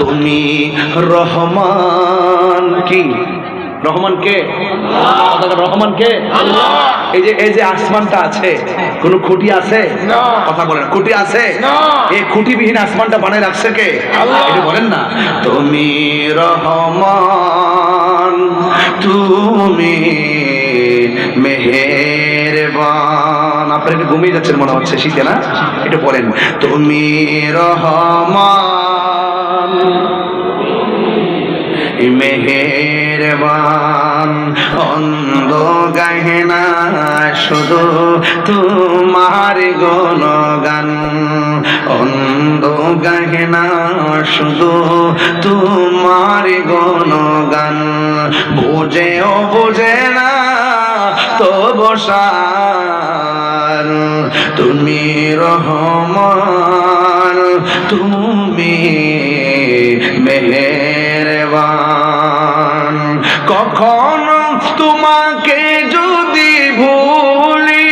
তুমি রহমান কি? রহমান কে? রহমান কে? এই যে এই যে আসমানটা আছে কোন খুঁটি আছে? কথা বলেন খুঁটি আছে। এই খুঁটিবিহীন আসমানটা বানায় রাখছে কে? এটা বলেন না। তুমি রহমান তুমি মেহেরবান। আপনার একটু ঘুমিয়ে যাচ্ছেন মনে হচ্ছে শীতে না? এটা বলেন তুমি রহমান মেহেরবান। অন্ধ গাহেনা শুধু তোমার গুণগান। অন্ধ গাহেনা শুধু তোমার গুণগান। বুঝেও বুঝে না তো বসার তুমি রহমান, তুমি কখনো তোমাকে যদি ভুলি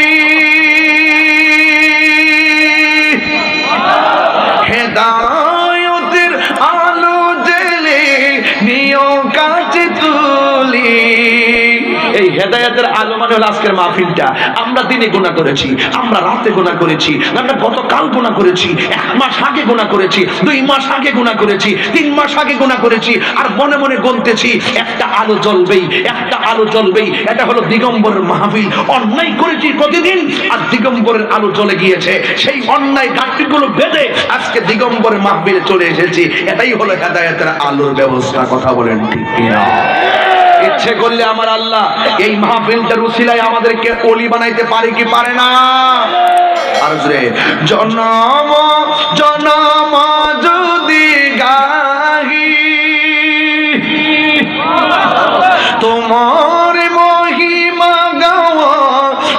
এই হেদায়তের আলো মানে হলো আজকের মাহফিলটা। আমরা দিনে গোনা করেছি, আমরা রাতে গোনা করেছি, আমরা গতকাল গোনা করেছি, এক মাস আগে গোনা করেছি, দুই মাস আগে গোনা করেছি, তিন মাস আগে গোনা করেছি, আর মনে মনে গুনতেছি, একটা আলো জ্বলবেই, একটা আলো জ্বলবেই। এটা হলো দিগম্বরের মাহফিল। অন্যায় করেছি প্রতিদিন আর দিগম্বরের আলো জ্বলে গিয়েছে। সেই অন্যায় ঘাটতিগুলো বেঁধে আজকে দিগম্বরের মাহফিলে চলে এসেছি। এটাই হলো হেদায়াতের আলোর ব্যবস্থা, কথা বলেন ঠিক কিনা? ইচ্ছে করলে আমার আল্লাহ এই মাহফিলটার উসিলায় আমাদেরকে অলি বানাইতে পারে কি পারে না? আর জনম জনম যদি গাহি, তোমার মহিমা গাওয়া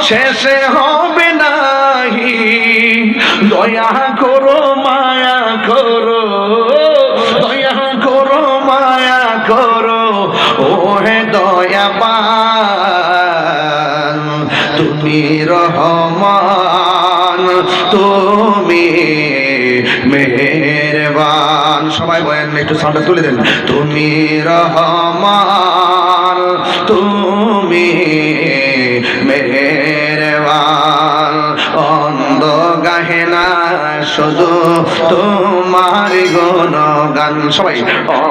শেষে হবে নাহি। দয়া করো, মায়া করো হে দয়া তুমি রহমান, তুমি মেহেরবান। সবাই বলেন, একটু সাউন্ডটা তুলে দেন। তুমি রহমান, তুমি অন্ধ গাহেনা শুধু তোমার গুণগান সবাই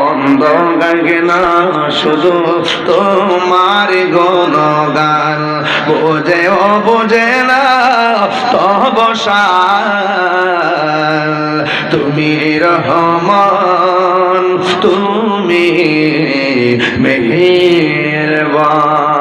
অন্ধ গাহেনা শুধু তোমার গুণগান বোঝে ও বোঝে না তবসাল তুমি রহমান, তুমি মেহেরবান।